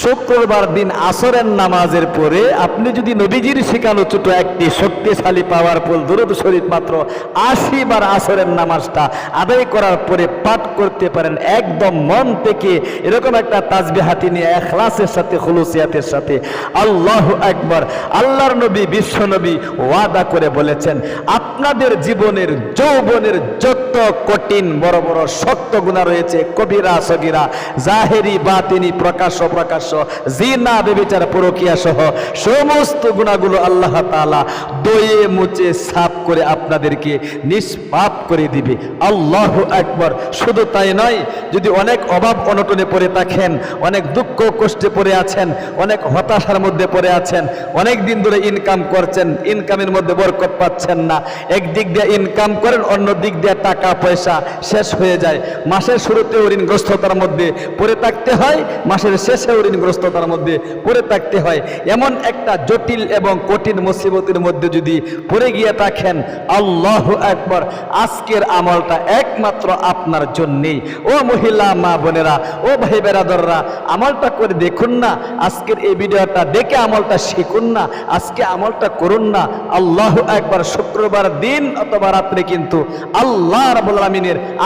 শুক্রবার দিন আসরের নামাজের পরে আপনি যদি নবীজির শেখানো ছোট একটি শক্তিশালী পাওয়ার ফুল দুরুদ শরীফ মাত্র আশি বার আসরের নামাজটা আদায় করার পরে পাঠ করতে পারেন, একদম মন থেকে এরকম একটা তাজবি হাতি নিয়ে এখলাসের সাথে, খুলুসিয়াতের সাথে। আল্লাহ একবার আল্লাহর নবী, বিশ্ব নবী ওয়াদা করে বলেছেন, আপনাদের জীবনের, যৌবনের যত কঠিন, বড় বড় শক্ত গুণা রয়েছে, কবিরা, সগিরা, জাহেরি, বাতিনি প্রকাশ্য প্রকাশ্য, জিনা বেবিচার পরকিয়া সহ সমস্ত গুণাগুলো আল্লাহ তাআলা দয়ে মুচে সাফ করে আপনাদেরকে নিষ্পাপ করে দিবে। আল্লাহ একবার শুধু তাই নয়, যদি অনেক অভাব অনটনে পড়ে থাকেন, অনেক দুঃখ কষ্টে পড়ে আছেন, অনেক হতাশার মধ্যে পড়ে আছেন, অনেক দিন ধরে ইনকাম করছেন ইনকামের মধ্যে বরকত পাচ্ছেন না, একদিক দিয়ে ইনকাম করেন, অন্য দিক দিয়ে টাকা, পয়সা শেষ হয়ে যায়। মাসের শুরুতেও ঋণগ্রস্ততার মধ্যে পড়ে থাকতে হয়, মাসের শেষেও ঋণগ্রস্ততার মধ্যে পড়ে থাকতে হয়। এমন একটা জটিল এবং কঠিন মুসিবতের মধ্যে যদি পড়ে গিয়ে থাকেন, আল্লাহ একবার আজকের আমলটা একমাত্র আপনার জন্যেই। ও মহিলা, মা বোনেরা, ও ভাই বেরাদররা, আমলটা করে দেখুন না, আজকের এই ভিডিওটা দেখে আমলটা শিখুন না, আজকে আমলটা করুন না। আল্লাহ একবার শুক্রবার দিন অথবা রাত্রে কিন্তু আল্লাহ রাবুল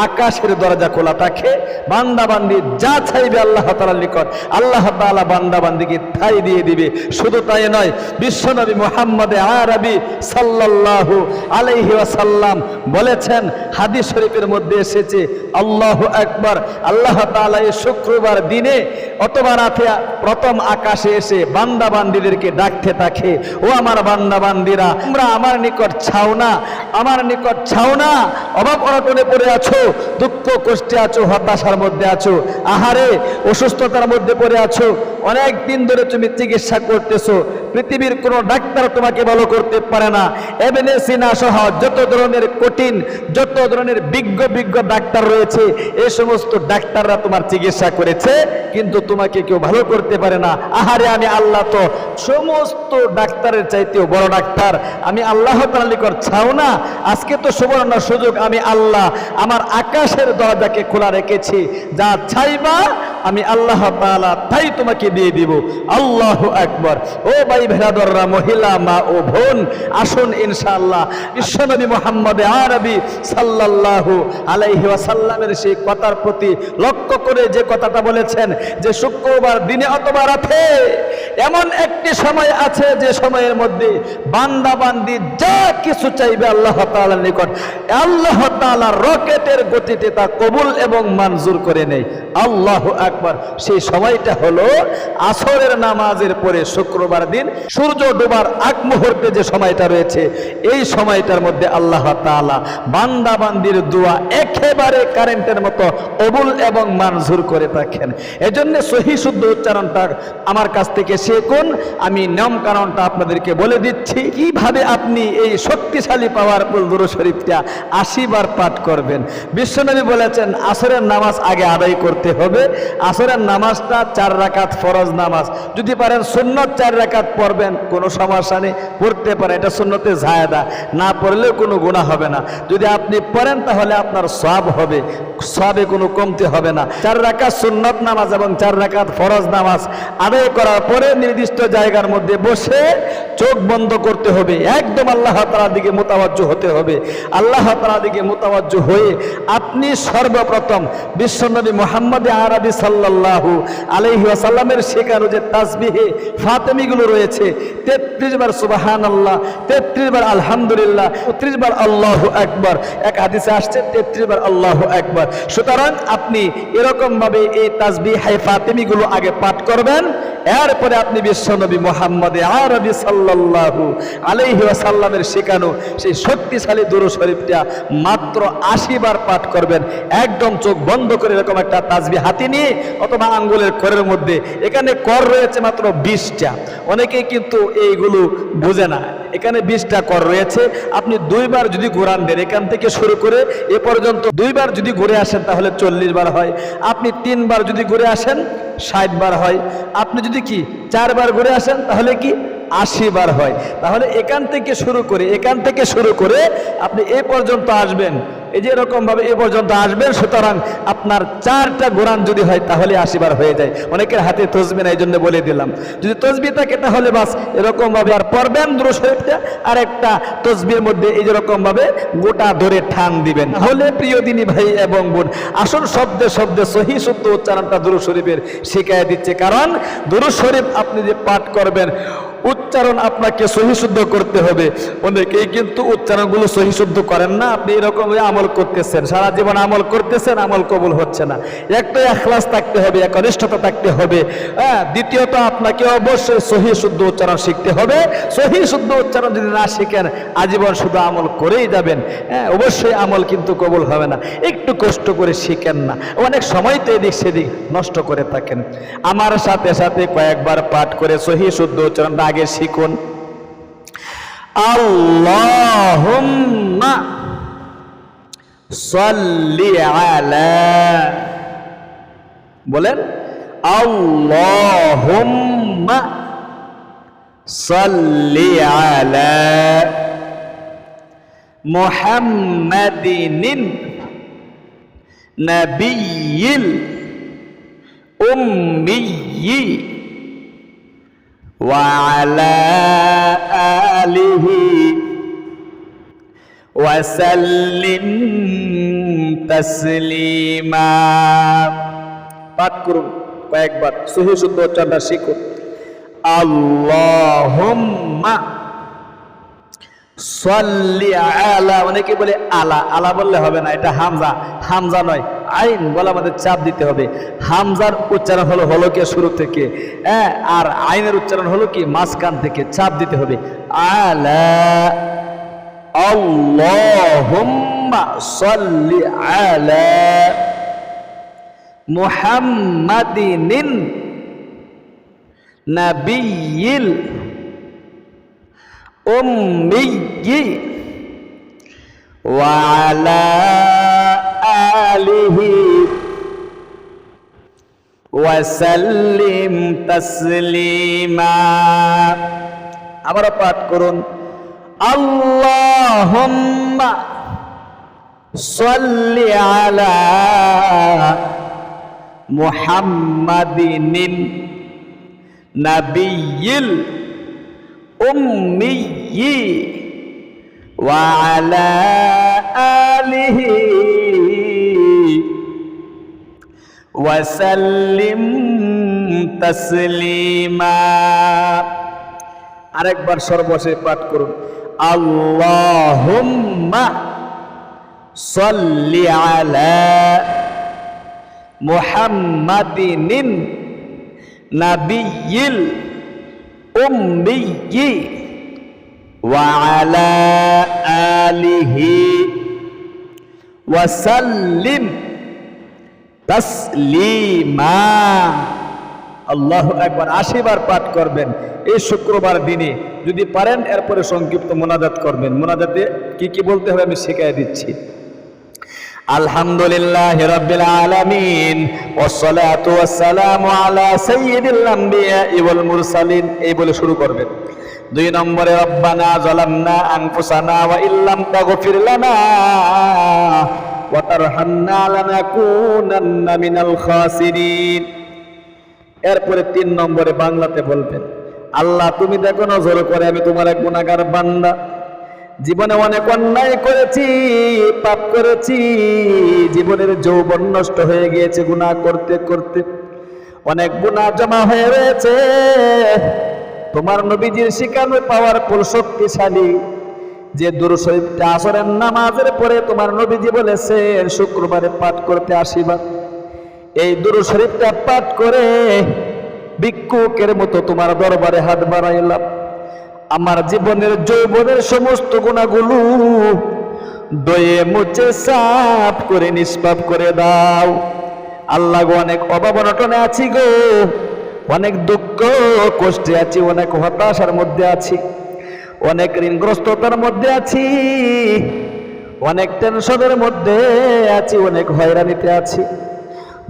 আকাশের দরজা খোলা থাকে। বান্দাবান্দি যা চাইবে আল্লাহ তালার নিকট। আল্লাহ তালা বান্দা বান্দিকে ঠাই দিয়ে দিবে। শুধু তাই নয়, বিশ্বনবী মোহাম্মদ আরবি সাল্লাল্লাহু আলাইহি ওয়াসাল্লাম বলেছেন, হাদিস শরীফের মধ্যে এসেছে, আল্লাহ একবার আল্লাহ তাআলা এই শুক্রবার দিনে অথবা রাতে প্রথম আকাশে এসে বান্দা বান্দিদেরকে ডাকতে থাকে, ও আমার বান্দা বান্দিরা তোমরা আমার নিকট ছাও না, আমার নিকট ছাও না, অভাব অনটনে পড়ে আছো, দুঃখ কষ্টে আছো, হতাশার মধ্যে আছো, আহারে, অসুস্থতার মধ্যে পড়ে আছো, অনেক দিন ধরে তুমি চিকিৎসা করতেছো, পৃথিবীর কোনো ডাক্তার তোমাকে ভালো করতে পারে না। এবেনেসিনা সহ যত ধরনের কঠিন, যত ধরনের বিজ্ঞ বিজ্ঞ ডাক্তার রয়েছে এই সমস্ত ডাক্তাররা তোমার চিকিৎসা করেছে, কিন্তু তোমাকে কেউ ভালো করতে পারে না। আহারে, আমি আল্লাহ তো সমস্ত ডাক্তারের চাইতেও বড় ডাক্তার। আমি আল্লাহ তালিকর ছাও না। আজকে তো সুবর্ণ সুযোগ, আমি আল্লাহ আমার আকাশের দরজাকে খোলা রেখেছি। যা চাইবা, আমি আল্লাহ তাআলা তাই তোমাকে দিয়ে দিব। আল্লাহ একবার ও ভাই ভেরাদররা মহিলা, মা ও বোন, আসুন ইনশাআল্লাহ। বিশ্বনবী মোহাম্মদ আরবি সাল্লাল্লাহু আলাইহি ওয়াসাল্লামের সেই কথার প্রতি লক্ষ্য করে যে কথাটা বলেছেন, যে শুক্রবার দিনে অথবা রাতে এমন একটি সময় আছে যে সময়ের মধ্যে বান্দা বান্দি যা কিছু চাইবে আল্লাহ তাআলার নিকট। আল্লাহ তাআলা রকেটের গতিতে তা কবুল এবং মঞ্জুর করে নেয়। আল্লাহ আকবার। সেই সময়টা হলো আসরের নামাজের পরে শুক্রবার দিন সূর্য ডোবার আগ মুহূর্তে যে সময়টা রয়েছে, এই সময়টার মধ্যে আল্লাহ তাআলা বান্দাবান্দির দোয়া একেবারে কারেন্টের মতো কবুল এবং মঞ্জুর করে থাকেন এজন্য সহি শুদ্ধ উচ্চারণটা আমার কাছ থেকে শিখুন। আমি নিয়ম কারণটা আপনাদেরকে বলে দিচ্ছি, কীভাবে আপনি এই শক্তিশালী পাওয়ার দুরু শরীফটা আশি বার পাঠ করবেন। বিশ্বনবী বলেছেন, আসরের নামাজ আগে আদায় করতে হবে। আসরের নামাজটা চার রাকাত ফরজ নামাজ। যদি পারেন সুন্নত চার রাকাত পড়বেন, কোনো সমস্যা নেই, পড়তে পারে, এটা সুন্নতে জায়দা। না পড়লেও কোনো গুণা হবে না। যদি আপনি পড়েন তাহলে আপনার সব হবে সবে কোনো কমতে হবে না। চার রাকাত সুন্নত নামাজ এবং চার রাকাত ফরজ নামাজ আদায় করার পরে নির্দিষ্ট জায়গার মধ্যে বসে চোখ বন্ধ করতে হবে। একদম আল্লাহ তালার দিকে মোতাবাজ্য হতে হবে। আল্লাহ তালার দিকে মোতাবাজ্য হয়ে আপনি সর্বপ্রথম বিশ্বনবী মোহাম্মদ আরবি সাল্লাহু ওয়াসাল্লামের শেখানো যে তাজবিহে ফাতেমিগুলো রয়েছে, তেত্রিশ বার সুবাহান আল্লাহ তেত্রিশ বার আলহামদুলিল্লাহ উত্রিশ বার আল্লাহ একবার এক হাদিসে আসছে, তেত্রিশ বার আল্লাহ একবার সুতরাং আপনি এরকমভাবে এই তাজবি হাই ফাতেমিগুলো আগে পাঠ করবেন এরপরে আপনি বিশ্বনবী মোহাম্মদ আরবি সাল্লাল্লাহু আলাইহি ওয়াসাল্লামের শেখানো সেই শক্তিশালী দুরু শরীফটা মাত্র আশি বার পাঠ করবেন। একদম চোখ বন্ধ করে এরকম একটা তাজবি হাতি নিয়ে অথবা আঙ্গুলের করের মধ্যে। এখানে কর রয়েছে মাত্র বিশটা। অনেকেই কিন্তু এইগুলো বুঝে না। এখানে বিশটা কর রয়েছে। আপনি দুইবার যদি ঘোরান দেন, এখান থেকে শুরু করে এ পর্যন্ত দুইবার যদি ঘুরে আসেন তাহলে চল্লিশ বার হয়। আপনি তিনবার যদি ঘুরে আসেন ষাট বার হয়। আপনি যদি কি চারবার ঘুরে আসেন, তাহলে কি আশি বার হয়। তাহলে এখান থেকে শুরু করে, এখান থেকে শুরু করে আপনি এ পর্যন্ত আসবেন। এই যে এরকম ভাবে এ পর্যন্ত আসবেন, সুতরাং আপনার চারটা গোরান যদি হয়, তাহলে আশিবার হয়ে যায়। অনেকের হাতে তসবি না এই জন্য বলে দিলাম। যদি তসবি থাকে, তাহলে বাস এরকম ভাবে আর পড়বেন, দুরু শরীফটা আর একটা তসবির মধ্যে এই যেরকম ভাবে গোটা ধরে ঠান দিবেন। হলে প্রিয় দিনী ভাই এবং বোন, আসল শব্দে শব্দে সহি শুদ্ধ উচ্চারণটা দুরু শরীফের শিখাই দিচ্ছে। কারণ দুরু শরীফ আপনি যে পাঠ করবেন উচ্চারণ আপনাকে সহিশুদ্ধ করতে হবে। অনেকেই কিন্তু উচ্চারণগুলো সহিশুদ্ধ করেন না, আপনি এরকম আমল করতেছেন। সারা জীবন আমল করতেছেন, আমল কবুল হচ্ছে না। একটা এখলাস থাকতে হবে, একনিষ্ঠতা থাকতে হবে। হ্যাঁ দ্বিতীয়ত আপনাকে অবশ্যই সহি শুদ্ধ উচ্চারণ শিখতে হবে। সহি শুদ্ধ উচ্চারণ যদি না শিখেন, আজীবন শুধু আমল করেই যাবেন। হ্যাঁ অবশ্যই আমল কিন্তু কবুল হবে না। একটু কষ্ট করে শিখেন না। অনেক সময় তো এদিক সেদিক নষ্ট করে থাকেন। আমার সাথে সাথে কয়েকবার পাঠ করে সহি শুদ্ধ উচ্চারণ আগে শিখুন। সাল্লি আলা। বলেন আল্লাহুম্মা সাল্লি وعلى آله وسلم تسليما পাঠ করুন কয়েকবার সহি শুদ্ধ উচ্চারণটা শিখুন আল্লাহুম্মা সাল্লি আলা অনেকে বলে আলা আলা বললে হবে না এটা হামজা হামজা নয় আইন বলে আমাদের চাপ দিতে হবে হামজার উচ্চারণ হলো হলো কে শুরু থেকে হ্যাঁ আর আইনের উচ্চারণ হলো কি মাঝখান থেকে চাপ দিতে হবে আলা আল্লাহুম্মা সাল্লি আলা মুহাম্মাদিন নাবিয়িল উম্মিয়্যি وعلى آله وسلم تسليما আবারও পাঠ করুন আল্লাহুম্মা সাল্লি আলা মুহাম্মাদিন নাবিয়্যিল উম্মিয়্যি وعلى آله ওয়াসাল্লিম তসলিমা। আরেকবার সর্বশেষ পাঠ করুন। আল্লাহুম্মা সাল্লি আলা মুহাম্মাদিন নাবিয়িল উম্মিয়্যি ওয়া আলা আলিহি ওয়াসাল্লিম। তাসলিমা। আল্লাহ একবার আশিবার পাঠ করবেন। এই শুক্রবার দিনে যদি পারেন, এরপরে সংক্ষিপ্ত মোনাজাত করবেন। মোনাজাতে কি কি বলতে হবে আমি শিখাই দিচ্ছি। আলহামদুলিল্লাহ রব্বিল আলামিন ওয়াসসালাতু ওয়াসসালামু আলা সাইয়্যিদিল আম্বিয়া ওয়াল মুরসালিন। এই বলে শুরু করবেন। দুই নম্বরে, রব্বানা জালামনা আনফুসানা ওয়া ইল্লাম তাগফির লানা। এরপরে তিন নম্বরে বাংলাতে বলবেন, আল্লাহ তুমি দেখো নজর করে, আমি তোমার এক গুণাগার বান্দা। জীবনে অনেক অন্যায় করেছি, পাপ করেছি, জীবনের যৌবন নষ্ট হয়ে গিয়েছে গুনাহ করতে করতে। অনেক গুনাহ জমা হয়ে রয়েছে, তোমার নবীজির শিকানো পাওয়ার ফুল শক্তিশালী। যে দুরু শরীফটা আসরের নামাজের পরে তোমার নবীজি বলেছেন শুক্রবারে পাঠ করতে আসিবা। এই দুরু শরীফটা পাঠ করে ভিক্ষুকের মতো তোমার দরবারে হাত বাড়াইলাম। আমার জীবনের যৌবনের সমস্ত গুণাগুলো দয়ে মুচে সাফ করে নিষ্পাপ করে দাও। আল্লাহ গো, অনেক অভাব অনটনে আছি গো। অনেক দুঃখ কষ্টে আছি, অনেক হতাশার মধ্যে আছি। অনেক ঋণগ্রস্ততার মধ্যে আছি, অনেক টেনশনের মধ্যে আছি, অনেক হয়রানিতে আছি।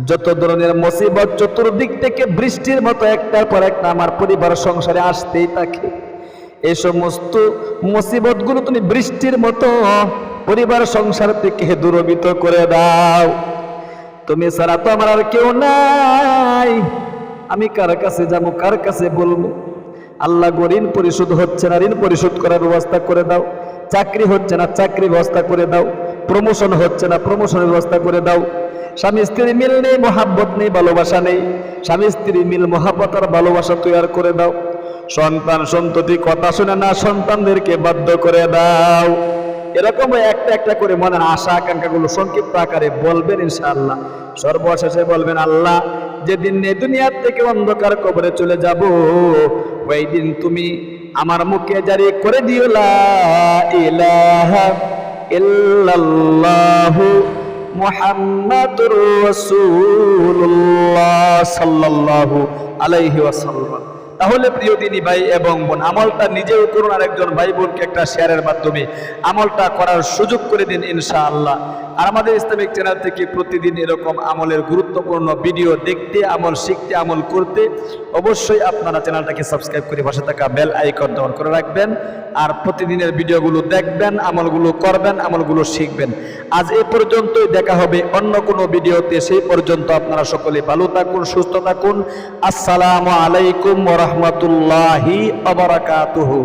যত ধরনের মুসিবত চতুর্দিক থেকে বৃষ্টির মতো একটার পর একটা আমার পরিবার সংসারে আসতেই থাকে। এই সমস্ত মুসিবতগুলো তুমি বৃষ্টির মতো পরিবার সংসার থেকে দূরবিত করে দাও। তুমি ছাড়া তো আমার আর কেউ নাই। আমি কার কাছে যাব, কার কাছে বলব? আল্লাহ গো ঋণ পরিশোধ হচ্ছে না, ঋণ পরিশোধ করার ব্যবস্থা করে দাও। চাকরি হচ্ছে না, চাকরি ব্যবস্থা করে দাও। প্রমোশন হচ্ছে না প্রমোশনের ব্যবস্থা করে দাও। স্বামী স্ত্রী মিল নেই, মহাব্বত নেই, ভালোবাসা নেই। স্বামী স্ত্রী মিল, মহাব্বত আর ভালোবাসা তৈরি করে দাও। সন্তান সন্ততি কথা শুনে না, সন্তানদেরকে বাধ্য করে দাও। এরকম একটা একটা করে মনের আশা, আকাঙ্ক্ষাগুলো সংক্ষিপ্ত আকারে বলবেন ইনশাআল্লাহ। সর্বশেষে বলবেন, আল্লাহ, যেদিন দুনিয়ার থেকে অন্ধকার কবরে চলে যাব ওই দিন তুমি আমার মুখে জারি করে দিও সাল্লাল্লাহু আলাইহি তাহলে প্রিয় দিনী ভাই এবং বোন, আমলটা নিজেও করুন আর একজন ভাই বোনকে একটা শেয়ারের মাধ্যমে আমলটা করার সুযোগ করে দিন ইনশাআল্লাহ। আর আমাদের ইসলামিক চ্যানেল থেকে প্রতিদিন এরকম আমলের গুরুত্বপূর্ণ ভিডিও দেখতে, আমল শিখতে, আমল করতে অবশ্যই আপনারা চ্যানেলটাকে সাবস্ক্রাইব করে বসে থাকা বেল আইকন দমন করে রাখবেন। আর প্রতিদিনের ভিডিওগুলো দেখবেন, আমলগুলো করবেন, আমলগুলো শিখবেন। আজ এ পর্যন্তই, দেখা হবে অন্য কোনো ভিডিওতে। সেই পর্যন্ত আপনারা সকলে ভালো থাকুন, সুস্থ থাকুন। আসসালামু আলাইকুম ওরহমতুল্লাহি আবরাকাতুহু